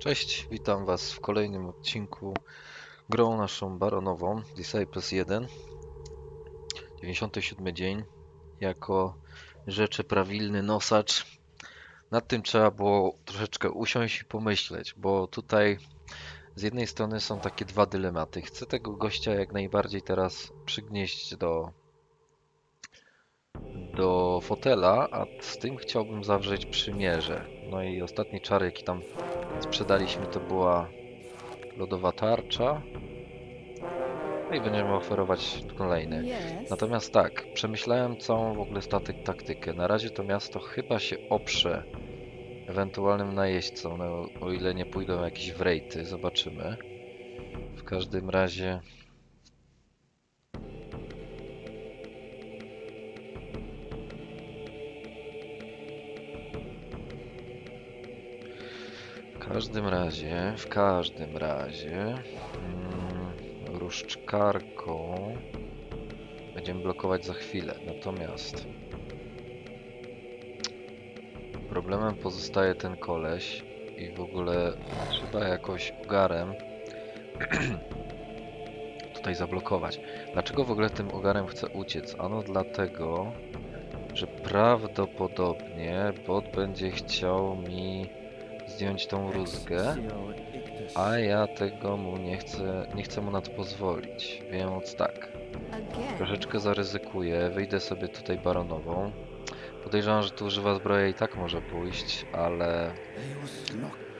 Cześć, witam Was w kolejnym odcinku grą naszą baronową Disciples 1 97 dzień. Jako rzeczy prawilny nosacz nad tym trzeba było troszeczkę usiąść i pomyśleć, bo tutaj z jednej strony są takie dwa dylematy. Chcę tego gościa jak najbardziej teraz przygnieść do do fotela, a z tym chciałbym zawrzeć przymierze no i ostatni czar jaki tam sprzedaliśmy to była lodowa tarcza. No i będziemy oferować kolejny. Natomiast tak, przemyślałem całą w ogóle statyk taktykę. Na razie to miasto chyba się oprze ewentualnym najeźdźcom, no, o ile nie pójdą jakieś wrejty, zobaczymy. W każdym razie każdym razie, w każdym razie, mm, różdżkarką będziemy blokować za chwilę. Natomiast problemem pozostaje ten koleś i w ogóle trzeba jakoś ogarem tutaj zablokować. Dlaczego w ogóle tym ogarem chcę uciec? Ano dlatego, że prawdopodobnie bot będzie chciał mi zdjąć tą rózgę, a ja tego mu nie chcę, nie chcę mu na to pozwolić, więc tak, troszeczkę zaryzykuję, wyjdę sobie tutaj baronową. Podejrzewam, że tu używa zbroja i tak może pójść, ale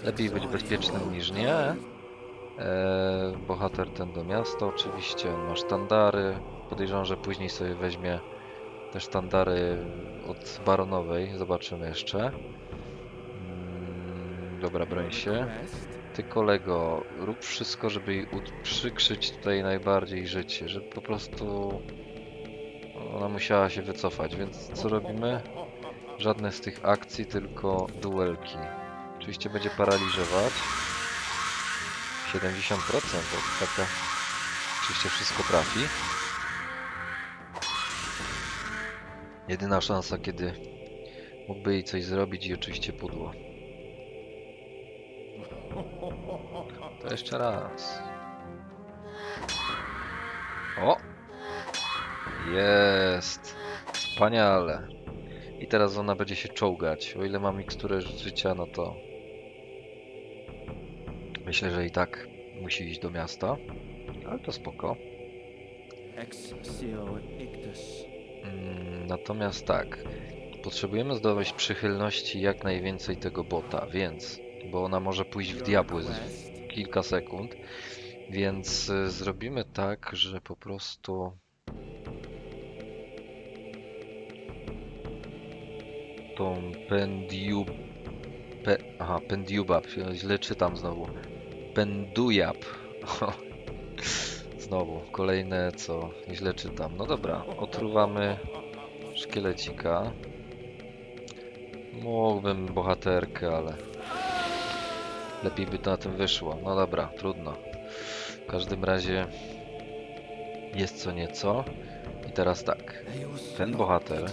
lepiej być bezpiecznym niż nie. Eee, bohater ten do miasta oczywiście, on ma sztandary. Podejrzewam, że później sobie weźmie te sztandary od baronowej, zobaczymy jeszcze. Dobra, broń się. Ty kolego, rób wszystko, żeby jej uprzykrzyć tutaj najbardziej życie, żeby po prostu ona musiała się wycofać, więc co robimy? Żadne z tych akcji, tylko duelki. Oczywiście będzie paraliżować. 70% to taka... Oczywiście wszystko trafi. Jedyna szansa, kiedy mógłby jej coś zrobić i oczywiście pudło. To jeszcze raz. O! Jest! Wspaniale! I teraz ona będzie się czołgać. O ile ma miksturę życia, no to... Myślę, że i tak musi iść do miasta. Ale to spoko. Mm, Natomiast tak, potrzebujemy zdobyć przychylności jak najwięcej tego bota, więc, bo ona może pójść w diabły z kilka sekund, więc y, zrobimy tak, że po prostu tą pendiub... Pe... Aha, pendiubab, źle czytam znowu. Pendujab. Znowu, kolejne co źle czytam. No dobra, otruwamy szkielecika. Mógłbym bohaterkę, ale lepiej by to na tym wyszło. No dobra, trudno. W każdym razie jest co nieco. I teraz tak, ten bohater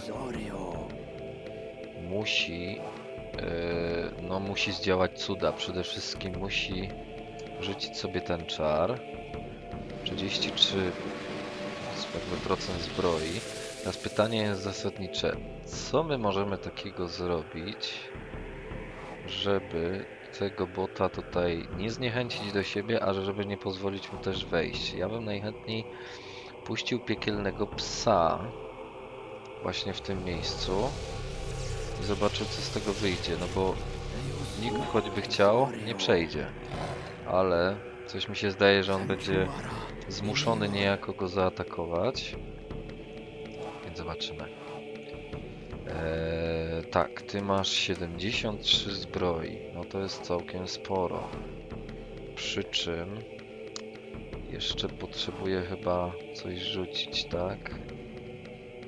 musi yy, no musi zdziałać cuda. Przede wszystkim musi rzucić sobie ten czar. 33 jakby procent zbroi. Teraz pytanie jest zasadnicze. Co my możemy takiego zrobić, żeby tego bota tutaj nie zniechęcić do siebie, a żeby nie pozwolić mu też wejść? Ja bym najchętniej puścił piekielnego psa właśnie w tym miejscu i zobaczył co z tego wyjdzie, no bo nikt choćby chciał, nie przejdzie. Ale coś mi się zdaje, że on będzie zmuszony niejako go zaatakować. Więc zobaczymy. Eee, tak, ty masz 73 zbroi. No to jest całkiem sporo. Przy czym jeszcze potrzebuję chyba coś rzucić, tak?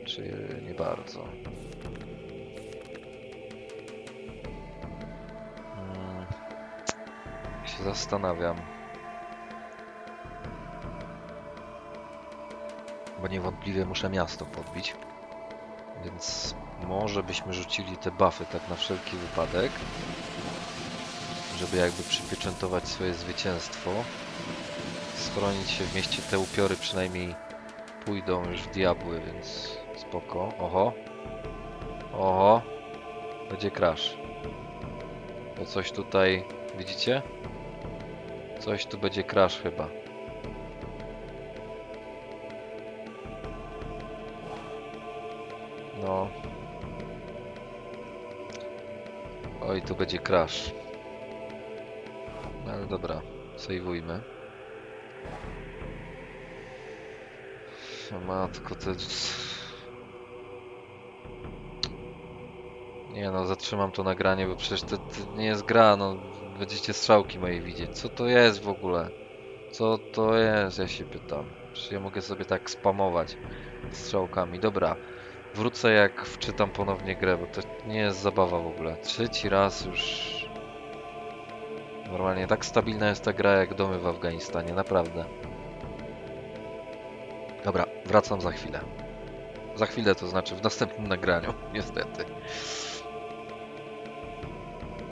Czy nie bardzo? Hmm, się zastanawiam. Bo niewątpliwie muszę miasto podbić. Więc może byśmy rzucili te buffy tak na wszelki wypadek. żeby jakby przypieczętować swoje zwycięstwo. Schronić się w mieście. Te upiory przynajmniej pójdą już w diabły, więc spoko. Oho. Oho. Będzie crash. Bo coś tutaj, widzicie? Coś tu będzie crash chyba. No. Oj, tu będzie crash. No ale dobra, sejwujmy. Matko, te... Nie no, zatrzymam to nagranie, bo przecież to, to nie jest gra, no. Będziecie strzałki moje widzieć. Co to jest w ogóle? Co to jest, ja się pytam. Czy ja mogę sobie tak spamować strzałkami? Dobra, wrócę jak wczytam ponownie grę, bo to nie jest zabawa w ogóle. Trzeci raz już... Normalnie tak stabilna jest ta gra jak domy w Afganistanie, naprawdę. Dobra, wracam za chwilę. Za chwilę to znaczy w następnym nagraniu, niestety.